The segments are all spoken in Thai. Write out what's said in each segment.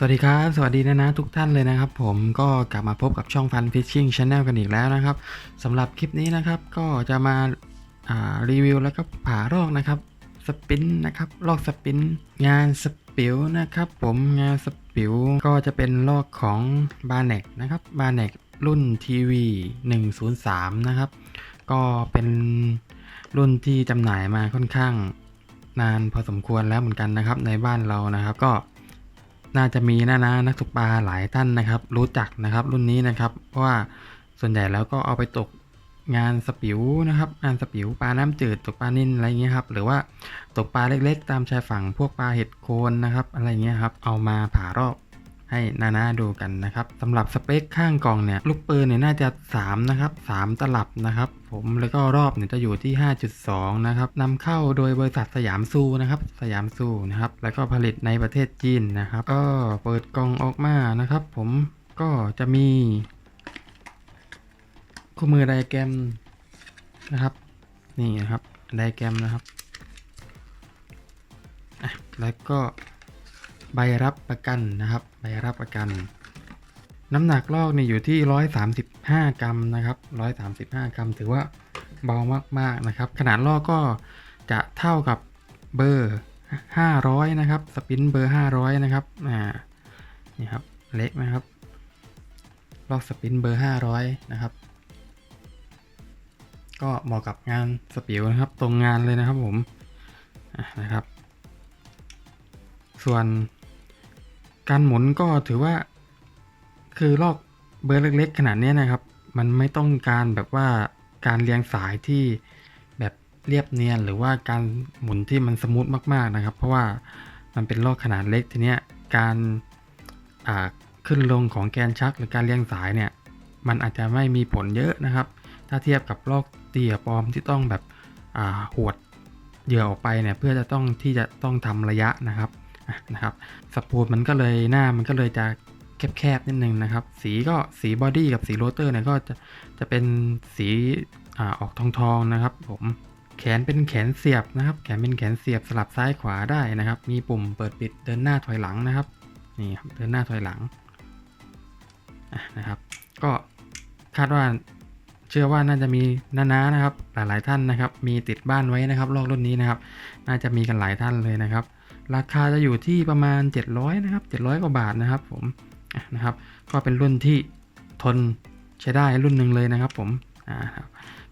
สวัสดีครับ สวัสดีนะนะทุกท่านเลยนะครับ ผมก็กลับมาพบกับช่องฟันฟิชชิ่งชาแนลกันอีกแล้วนะครับสำหรับคลิปนี้นะครับ ก็จะมาารีวิวแล้วก็ผ่ารอกนะครับสปินนะครับลอกสปินงานสปิวนะครับผมงานสปิวก็จะเป็นลอกของบา r เน c นะครับบา r เน c รุ่นทีวี103 นะครับ ก็เป็นรุ่นที่จำหน่ายมาค่อนข้างนานพอสมควรแล้วเหมือนกันนะครับในบ้านเรานะครับ ก็ น่าจะมีนะนะนักตกปลาหลายท่านนะครับ รู้จักนะครับรุ่นนี้นะครับ เพราะว่าส่วนใหญ่แล้วก็เอาไปตกงานสปิวนะครับงานสปิวปลาน้ำจืดตกปลานิ่นอะไรเงี้ยครับหรือว่าตกปลาเล็กๆ ตามชายฝั่งพวกปลาเห็ดโคนนะครับอะไรเงี้ยครับเอามาผ่ารอบ ให้นานาดูกันนะครับสำหรับสเปคข้างกล่องเนี่ยลูกปืนเนี่ยน่าจะ 3 นะครับ 3 ตลับนะครับผมแล้วก็รอบเนี่ยจะอยู่ที่ 5.2 นะครับนำเข้าโดยบริษัทสยามซูนะครับสยามซูนะครับแล้วก็ผลิตในประเทศจีนนะครับ ก็เปิดกล่องออกมานะครับ ผมก็จะมีคู่มือไดแกรมนะครับ นี่นะครับไดแกรมนะครับแล้วก็ ใบรับประกันนะครับ ใบรับประกัน น้ำหนักลอกเนี่ยอยู่ที่ 135 กรัมนะครับ 135 กรัม ถือว่าเบามาก ๆ นะครับ ขนาดลอกก็จะเท่ากับเบอร์ 500 นะครับ สปินเบอร์ 500 นะครับ อ่า นี่ครับ เล็กนะครับ ลอกสปินเบอร์ 500 นะครับ ก็เหมาะกับงานสปิวนะครับ ตรงงานเลยนะครับผม นะครับ ส่วน การหมุนก็ถือว่า คือลอกเบอร์เล็กๆ ขนาดนี้นะครับ มันไม่ต้องการแบบว่าการเรียงสายที่แบบเรียบเนียนหรือว่าการหมุนที่มันสมูทมากๆนะครับ เพราะว่ามันเป็นลอกขนาดเล็กทีเนี้ยการขึ้นลงของแกนชักหรือการเรียงสายเนี่ย มันอาจจะไม่มีผลเยอะนะครับ ถ้าเทียบกับลอกเตี่ยปลอมที่ต้องแบบหวดเหยื่อออกไปเนี่ยเพื่อจะต้องที่จะต้องทำระยะนะครับ นะครับสปูดมันก็เลยหน้ามันก็เลยจะแคบๆนิดนึงนะครับ สีก็สีบอดี้กับสีโรเตอร์เนี่ยก็จะจะเป็นสีอ่าออกทองๆนะครับ ผมแขนเป็นแขนเสียบนะครับ แขนเป็นแขนเสียบสลับซ้ายขวาได้นะครับ มีปุ่มเปิดปิดเดินหน้าถอยหลังนะครับนี่ครับเดินหน้าถอยหลังนะครับ ก็คาดว่าเชื่อว่าน่าจะมีน้าๆนะครับ หลายๆท่านนะครับ มีติดบ้านไว้นะครับลอกรุ่นนี้นะครับ น่าจะมีกันหลายท่านเลยนะครับ ราคาจะอยู่ที่ประมาณ 700นะครับ700 กว่าบาทนะครับผมนะครับ ก็เป็นรุ่นที่ทนใช้ได้รุ่นหนึ่งเลยนะครับผมอ่าครับ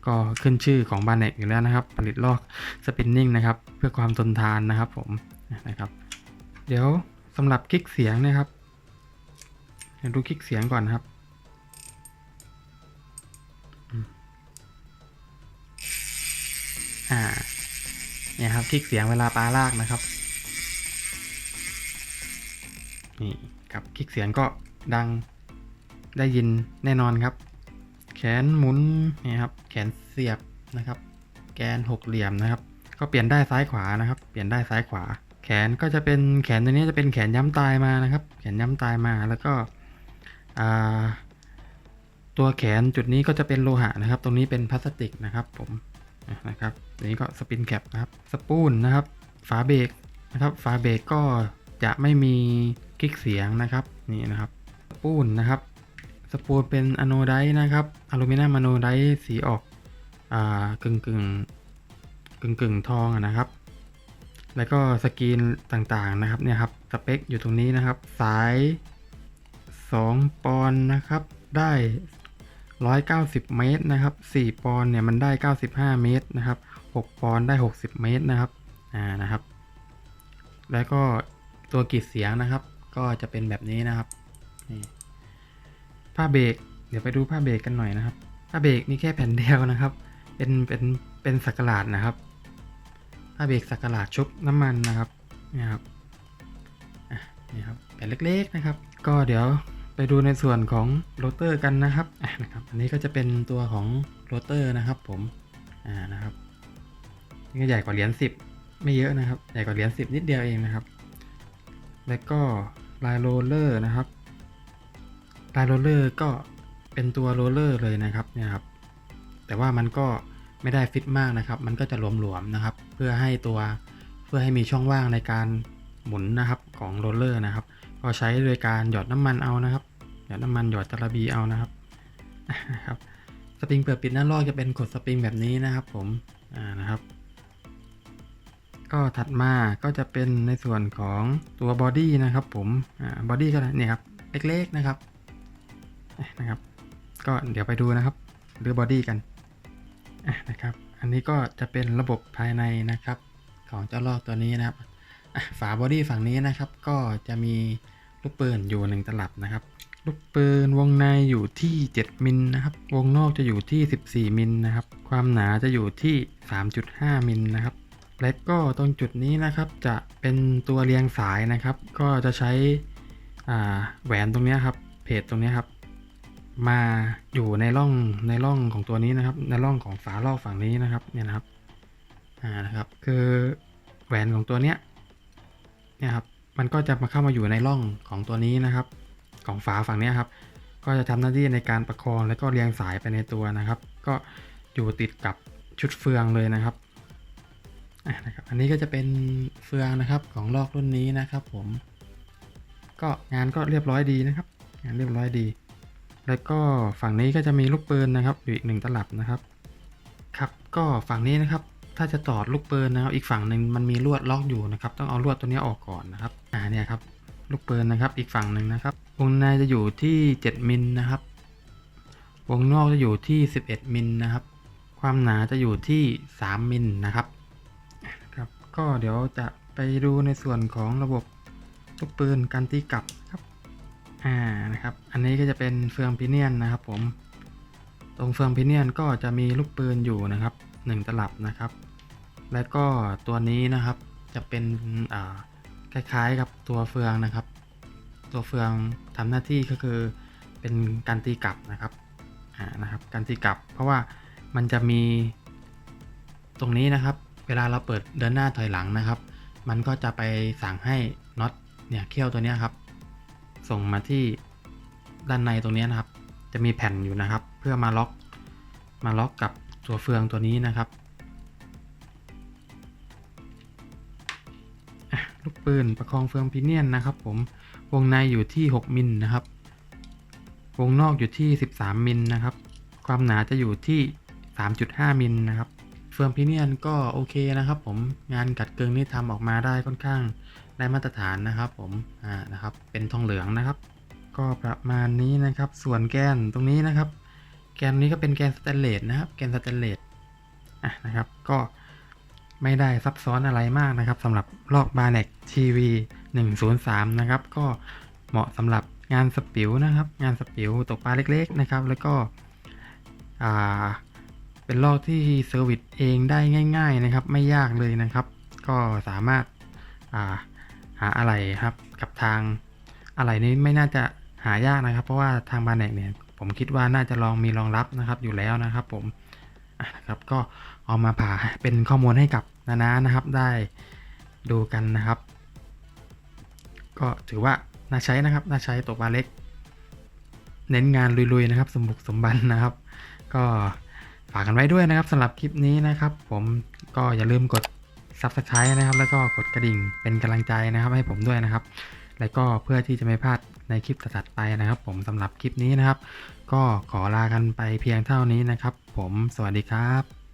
ก็ขึ้นชื่อของบานเนกอยู่แล้วนะครับ ผลิตลอกสปินนิ่งนะครับ เพื่อความทนทานนะครับผมนะครับ เดี๋ยวสำหรับคลิกเสียงนะครับดูคลิกเสียงก่อนนครับอ่าเนี่ยครับคลิกเสียงเวลาปลาลากนะครับ นี่ครับคลิกเสียงก็ดังได้ยินแน่นอนครับ แขนหมุนนี่ครับ แขนเสียบนะครับ แกนหกเหลี่ยมนะครับ ก็เปลี่ยนได้ซ้ายขวานะครับ เปลี่ยนได้ซ้ายขวา แขนก็จะเป็นแขนตัวนี้จะเป็นแขนย้ำตายมานะครับ แขนย้ำตายมาแล้วก็ตัวแขนจุดนี้ก็จะเป็นโลหะนะครับ ตรงนี้เป็นพลาสติกนะครับผมนะครับอันนี้ก็สปินแคปนะครับ สปูนนะครับ ฝาเบรกนะครับ ฝาเบรกก็ จะไม่มีคลิกเสียงนะครับนี่นะครับสปูนนะครับสปูนเป็นอะโนไดนะครับอลูมิเนียมอะโนไดสีออกอ่ากึ่งกึ่งกึ่งกึ่งทองนะครับ แล้วก็สกรีนต่างๆนะครับเนี่ยครับสเปคอยู่ตรงนี้นะครับ สาย 2 ปอนนะครับ ได้ 190 เมตรนะครับ 4 ปอนเนี่ยมันได้ 95 เมตรนะครับ 6 ปอนด์ได้ 60 เมตรนะครับอ่านะครับ แล้วก็ ตัวกรีดเสียงนะครับ ก็จะเป็นแบบนี้นะครับนี่ผ้าเบรกเดี๋ยวไปดูผ้าเบรกกันหน่อยนะครับ ผ้าเบรกมีแค่แผ่นเดียวนะครับ เป็นเป็นเป็นสักหลาดนะครับ ผ้าเบรกสักหลาดชุบน้ำมันนะครับนี่ครับนี่ครับแผ่นเล็กๆนะครับ ก็เดี๋ยวไปดูในส่วนของโรเตอร์กันนะครับอะนะครับ อันนี้ก็จะเป็นตัวของโรเตอร์นะครับผมอ่านะครับนี่ก็ใหญ่กว่าเหรียญสิบไม่เยอะนะครับ ใหญ่กว่าเหรียญสิบนิดเดียวเองนะครับ แล้วก็ลายโรลเลอร์นะครับลายโรลเลอร์ก็เป็นตัวโรลเลอร์เลยนะครับเนี่ยครับ แต่ว่ามันก็ไม่ได้ฟิตมากนะครับ มันก็จะหลวมๆนะครับ เพื่อให้ตัวเพื่อให้มีช่องว่างในการหมุนนะครับของโรลเลอร์นะครับ ก็ใช้โดยการหยอดน้ำมันเอานะครับ หยอดน้ำมันหยอดจาระบีเอานะครับนะครับ สปริงเปิดปิดหน้าลอกจะเป็นขดสปริงแบบนี้นะครับผม อ่านะครับ ก็ถัดมาก็จะเป็นในส่วนของตัวบอดี้นะครับผมบอดี้ก็เนี่ยครับเล็กๆนะครับนะครับ ก็เดี๋ยวไปดูนะครับหรือบอดี้กันะนะครับ อันนี้ก็จะเป็นระบบภายในนะครับ ของเจ้าลอกตัวนี้นะครับฝาบอดี้ฝั่งนี้นะครับ ก็จะมีลูกปืนอยู่หนึ่งตลับนะครับลูกปืนวงในอยู่ที่ 7 มิลนะครับ วงนอกจะอยู่ที่ 14 มิลนะครับ ความหนาจะอยู่ที่ 3.5 มิลนะครับ และก็ตรงจุดนี้นะครับจะเป็นตัวเรียงสายนะครับ ก็จะใช้แหวนตรงนี้ครับเพจตรงนี้ครับ มาอยู่ในร่องในร่องของตัวนี้นะครับ ในร่องของฝาลอกฝั่งนี้นะครับเนี่ยนะครับอ่านะครับคือแหวนของตัวเนี้ยเนี่ยครับมันก็จะมาเข้ามาอยู่ในร่องของตัวนี้นะครับ ของฝาฝั่งนี้ครับ ก็จะทำหน้าที่ในการประคองและก็เรียงสายไปในตัวนะครับ ก็อยู่ติดกับชุดเฟืองเลยนะครับ นะครับอันนี้ก็จะเป็นเฟืองนะครับของลอกรุ่นนี้นะครับ ผม ก็งานก็เรียบร้อยดีนะครับ งานเรียบร้อยดี แล้วก็ฝั่งนี้ก็จะมีลูกปืนนะครับอยู่อีกหนึ่งตลับนะครับ ครับก็ฝั่งนี้นะครับ ถ้าจะต่อลูกปืนนะครับ อีกฝั่งหนึ่งมันมีลวดล็อกอยู่นะครับ ต้องเอาลวดตัวนี้ออกก่อนนะครับอ่าเนี่ยครับลูกปืนนะครับ อีกฝั่งหนึ่งนะครับ วงในจะอยู่ที่ 7มิลนะครับ วงนอกจะอยู่ที่ 11มิลนะครับ ความหนาจะอยู่ที่ 3มิลนะครับ ก็เดี๋ยวจะไปดูในส่วนของระบบลูกปืนการตีกลับครับอ่านะครับ อันนี้ก็จะเป็นเฟืองพิเนียนนะครับผม ตรงเฟืองพิเนียนก็จะมีลูกปืนอยู่นะครับหนึ่งตลับนะครับ แล้วก็ตัวนี้นะครับจะเป็นอ่าคล้ายๆกับตัวเฟืองนะครับ ตัวเฟืองทำหน้าที่ก็คือเป็นการตีกลับนะครับอ่านะครับ การตีกลับ เพราะว่ามันจะมีตรงนี้นะครับ เวลาเราเปิดเดินหน้าถอยหลังนะครับ มันก็จะไปสั่งให้น็อตเนี่ยเขี้ยวตัวนี้ครับ ส่งมาที่ด้านในตรงนี้นะครับ จะมีแผ่นอยู่นะครับ เพื่อมาล็อกมาล็อกกับตัวเฟืองตัวนี้นะครับลูกปืนประคองเฟืองพิเนียนนะครับผมวงในอยู่ที่ 6มิลนะครับ วงนอกอยู่ที่ 13มิลนะครับ ความหนาจะอยู่ที่ 3.5มิลนะครับ เฟืองพิเนียนก็โอเคนะครับผมงานกัดเกลืองนี่ทำออกมาได้ค่อนข้างได้มาตรฐานนะครับผมอ่านะครับเป็นทองเหลืองนะครับ ก็ประมาณนี้นะครับ ส่วนแกนตรงนี้นะครับ แกนนี้ก็เป็นแกนสแตนเลสนะครับ แกนสแตนเลสอะนะครับก็ไม่ได้ซับซ้อนอะไรมากนะครับสำหรับลอกบาร์เน็กทีวี103 นะครับ ก็เหมาะสำหรับงานสปิวนะครับ งานสปิวตกปลาเล็กๆนะครับ แล้วก็อ่า เป็นลอกที่เซอร์วิสเองได้ง่าย ๆนะครับ ไม่ยากเลยนะครับ ก็สามารถาหาอะไรครับกับทางอะไรนี้ไม่น่าจะหายากนะครับ เพราะว่าทางบาเน็กเนี่ยผมคิดว่าน่าจะลองมีรองรับนะครับอยู่แล้วนะครับ ผมนะครับก็เอามาผ่าเป็นข้อมูลให้กับนานานะครับ ได้ดูกันนะครับ ก็ถือว่าน่าใช้นะครับน่าใช้ตัวปลาเล็ก เน้นงานลุยๆนะครับ สมบุกสมบันนะครับ ก็ ฝากกันไว้ด้วยนะครับสำหรับคลิปนี้นะครับ ผมก็อย่าลืมกด Subscribe นะครับ แล้วก็กดกระดิ่งเป็นกำลังใจนะครับ ให้ผมด้วยนะครับ แล้วก็เพื่อที่จะไม่พลาดในคลิปถัดๆไปนะครับ ผมสำหรับคลิปนี้นะครับ ก็ขอลากันไปเพียงเท่านี้นะครับ ผมสวัสดีครับ